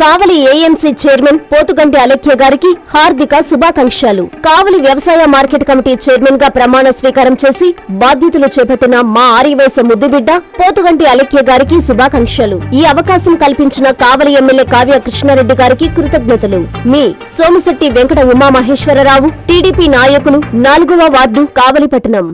కావలి AMC chairman Pothuganti Alakhya గారికి హార్దిక శుభాకాంక్షలు. కావలి వ్యవసాయ మార్కెట్ కమిటీ చైర్మన్గా ప్రమాణ స్వీకారం చేసి బాధ్యతలు చేపట్టిన మా ఆర్యవైస ముద్దుబిడ్డ పోతుగంటి అలఖ్య గారికి శుభాకాంక్షలు. ఈ అవకాశం కల్పించిన కావలి ఎమ్మెల్యే కావ్య కృష్ణారెడ్డి గారికి కృతజ్ఞతలు. మీ సోమిశెట్టి వెంకట ఉమామహేశ్వరరావు టీడీపీ నాయకులు నాలుగవ వార్డు కావలిపట్నం.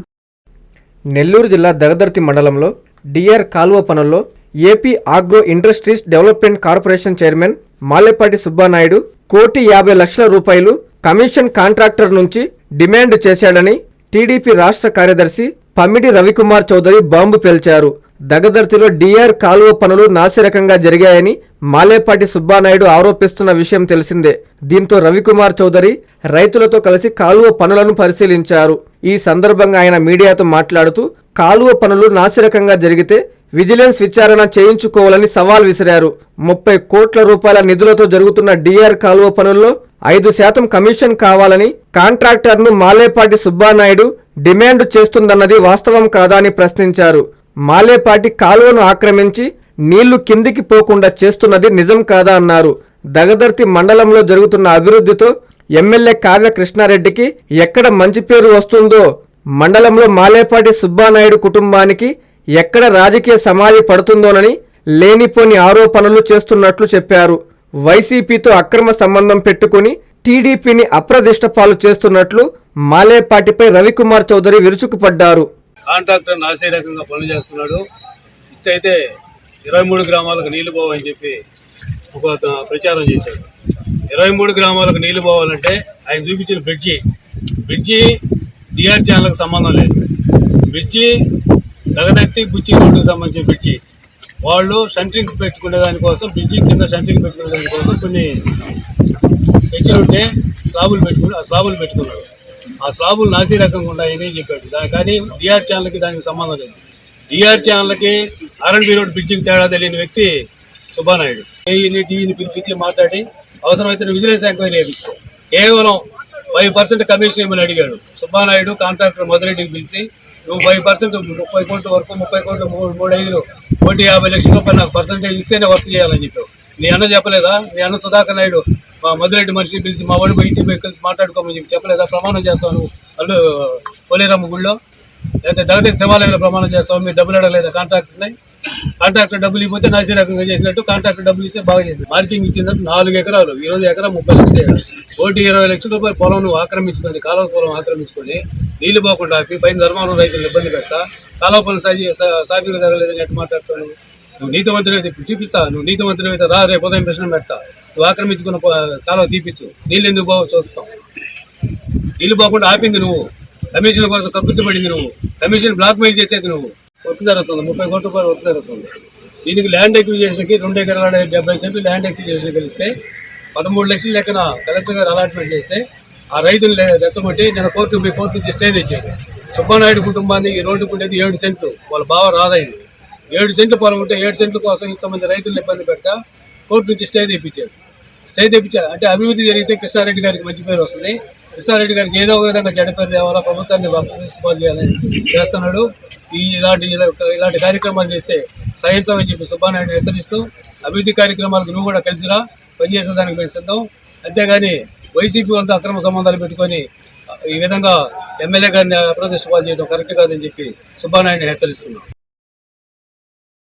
నెల్లూరు జిల్లా దగదర్తి మండలంలో డిఆర్ కాలువ పనుల్లో AP agro industries development corporation chairman Malepati Subbanaidu కోటి యాభై లక్షల రూపాయలు కమిషన్ కాంట్రాక్టర్ నుంచి డిమాండ్ చేశాడని టీడీపీ రాష్ట్ర కార్యదర్శి పమ్మిడి రవికుమార్ చౌదరి బాంబు పేల్చారు. దగదర్తిలో డిఆర్ కాలువ పనులు నాసిరకంగా జరిగాయని మాలేపాటి సుబ్బానాయుడు ఆరోపిస్తున్న విషయం తెలిసిందే. దీంతో రవికుమార్ చౌదరి రైతులతో కలిసి కాలువ పనులను పరిశీలించారు. ఈ సందర్భంగా ఆయన మీడియాతో మాట్లాడుతూ కాలువ పనులు నాసిరకంగా జరిగితే విజిలెన్స్ విచారణ చేయించుకోవాలని సవాల్ విసిరారు. ముప్పై కోట్ల రూపాయల నిధులతో జరుగుతున్న డిఆర్ కాలువ పనుల్లో ఐదు శాతం కమిషన్ కావాలని కాంట్రాక్టర్ను మాలేపాటి సుబ్బానాయుడు డిమాండ్ చేస్తుందన్నది వాస్తవం కాదా అని ప్రశ్నించారు. మాలేపాటి కాలువను ఆక్రమించి నీళ్ళు కిందికి పోకుండా చేస్తున్నది నిజం కాదా అన్నారు. దగదర్తి మండలంలో జరుగుతున్న అభివృద్ధితో ఎమ్మెల్యే కావ్య కృష్ణారెడ్డికి ఎక్కడ మంచి పేరు వస్తుందో మండలంలో మాలేపాటి సుబ్బానాయుడు కుటుంబానికి ఎక్కడ రాజకీయ సమాధి పడుతుందోనని లేనిపోని ఆరోపణలు చేస్తున్నట్లు చెప్పారు. వైసీపీతో అక్రమ సంబంధం పెట్టుకుని టీడీపీని అప్రదిష్ట పాలు చేస్తున్నట్లు మాలేపాటిపై రవికుమార్ చౌదరి విరుచుకుపడ్డారు. కాంట్రాక్టర్ నాసే రకంగా పనులు చేస్తున్నాడు ఇట్టయితే ఇరవై మూడు గ్రామాలకు నీళ్ళు పోవని చెప్పి ఒక ప్రచారం చేశాడు. ఇరవై మూడు గ్రామాలకు నీళ్ళు పోవాలంటే ఆయన చూపించిన బ్రిడ్జి. బ్రిడ్జి డిఆర్ ఛానల్కి సంబంధం లేదు. బ్రిడ్జి దగదత్తి బుచ్చి రోడ్డుకు సంబంధించిన బ్రిడ్జి వాళ్ళు షంట్రింగ్ పెట్టుకునే దానికోసం బ్రిడ్జి కింద షంట్రింగ్ పెట్టుకునే దానికోసం కొన్ని పెంచులు ఉంటే స్లాబులు పెట్టుకుని ఆ స్లాబులు పెట్టుకున్నారు. ఆ స్లాబులు నాసీ రకంగా ఉన్నాయని చెప్పాడు దాని కానీ డిఆర్ ఛానల్కి దానికి సంబంధం లేదు. డిఆర్ ఛానల్కి ఆర్ఎన్బి రోడ్ బ్రిడ్జికి తేడా తెలియని వ్యక్తి సుబ్బానాయుడు. ఏఈని డిఈని పిలిపించి మాట్లాడి అవసరమైతే విజిలెన్స్ ఎంక్వైరీ చేయించుకో. కేవలం ఫైవ్ పర్సెంట్ కమిషన్ ఇవ్వమని అడిగాడు. సుబ్బానాయుడు కాంట్రాక్టర్ మొదలెడ్డికి పిలిచి నువ్వు ఫైవ్ పర్సెంట్ ముప్పై కోట్ల వరకు ముప్పై కోట్ల మూడు మూడు ఐదులు కోటి యాభై లక్షల రూపాయలు నాకు పర్సెంటేజ్ ఇస్తేనే వర్క్ చేయాలని చెప్పావు నీ అన్న చెప్పలేదా? నీ అన్న సుధాకర్ నాయుడు మా మధురెడ్డి మనిషిని పిలిచి మా వాడి ఇంటికి పోయి కలిసి మాట్లాడుకోమని చెప్పి చెప్పలేదా? ప్రమాణం చేస్తాను అల్లు పోలేరమ్మ గుళ్ళో లేకపోతే దగ్గర శివాలయంలో ప్రమాణం చేస్తాం. మీరు డబ్బులు కాంట్రాక్ట్ కాంట్రాక్టర్ని కాంట్రాక్టర్ డబ్బులు ఇవ్వతే నాసీ రకంగా చేసినట్టు కాంట్రాక్టర్ డబ్బులు ఇస్తే బాగా చేసి మార్కింగ్ ఇచ్చిందంటే నాలుగు ఎకరాలు. ఈ రోజు ఎకరా ముప్పై లక్షలు కోటి ఇరవై లక్షల రూపాయలు పొలం నువ్వు ఆక్రమించుకొని కాలువ పొలం ఆక్రమించుకొని నీళ్ళు పోకుండా ఆపి పైన ధర్మారం రైతులు ఇబ్బంది పెడతా. కాలువ పొలం సాగి సాఫీగా జరగలేదని ఎట్టు మాట్లాడుతావు నువ్వు నీతివంతుడు అయితే చూపిస్తా. నువ్వు నీతివంతుడు అయితే రా రేపు ఉదయం ప్రశ్న పెడతా. నువ్వు ఆక్రమించుకున్న కాలువ తీపిచ్చు. నీళ్ళు ఎందుకు బాగా చూస్తావు నీళ్ళు పోకుండా ఆపింది నువ్వు. కమిషన్ కోసం కక్కుర్తిపడింది నువ్వు. కమిషన్ బ్లాక్ మెయిల్ చేసేది నువ్వు. వర్క్ జరుగుతుంది. ముప్పై కోట్ల రూపాయలు వర్క్ జరుగుతుంది. దీనికి ల్యాండ్ ఎక్విజేషన్కి రెండు ఎకరాల డెబ్బై సెంట్లు ల్యాండ్ ఎక్విజేషన్ కలిస్తే పదమూడు లక్షల లెక్కన కలెక్టర్ గారు అలాట్మెంట్ చేస్తే ఆ రైతులు లే- రెచ్చగొట్టి నేను కోర్టు మీ కోర్టు నుంచి స్టే తెచ్చాను. సుబ్బనాయుడు కుటుంబాన్ని ఈ రోడ్డుకు ఉండేది ఏడు సెంట్లు. వాళ్ళ బావ రాదా ఇది. ఏడు సెంట్లు పొలం ఉంటే ఏడు సెంట్ల కోసం ఇంతమంది రైతులను ఇబ్బంది పెడతా కోర్టు నుంచి స్టే తెప్పించారు స్టే తెప్పించారు అంటే అభివృద్ధి జరిగితే కృష్ణారెడ్డి గారికి మంచి పేరు వస్తుంది. కృష్ణారెడ్డి గారికి ఏదో ఒక విధంగా చెడ్డ పేరు తేవాలా ప్రభుత్వాన్ని తీసుకోవాలి చేయాలని చేస్తున్నాడు. ఈ ఇలాంటి ఇలా- ఇలాంటి కార్యక్రమాలు చేస్తే సహించమని చెప్పి సుబ్బానాయుడు హెచ్చరిస్తూ అభివృద్ధి కార్యక్రమాలకు నువ్వు కూడా కలిసిరా పనిచేసేదానికి మేము సిద్ధం అంతేగాని వైసీపీ వాళ్ళతో అక్రమ సంబంధాలు పెట్టుకొని ఈ విధంగా ఎమ్మెల్యే గారిని అప్రదిష్ట పాలు చేయడం కరెక్ట్ కాదని చెప్పి సుబ్బానాయుడిని హెచ్చరిస్తున్నాం.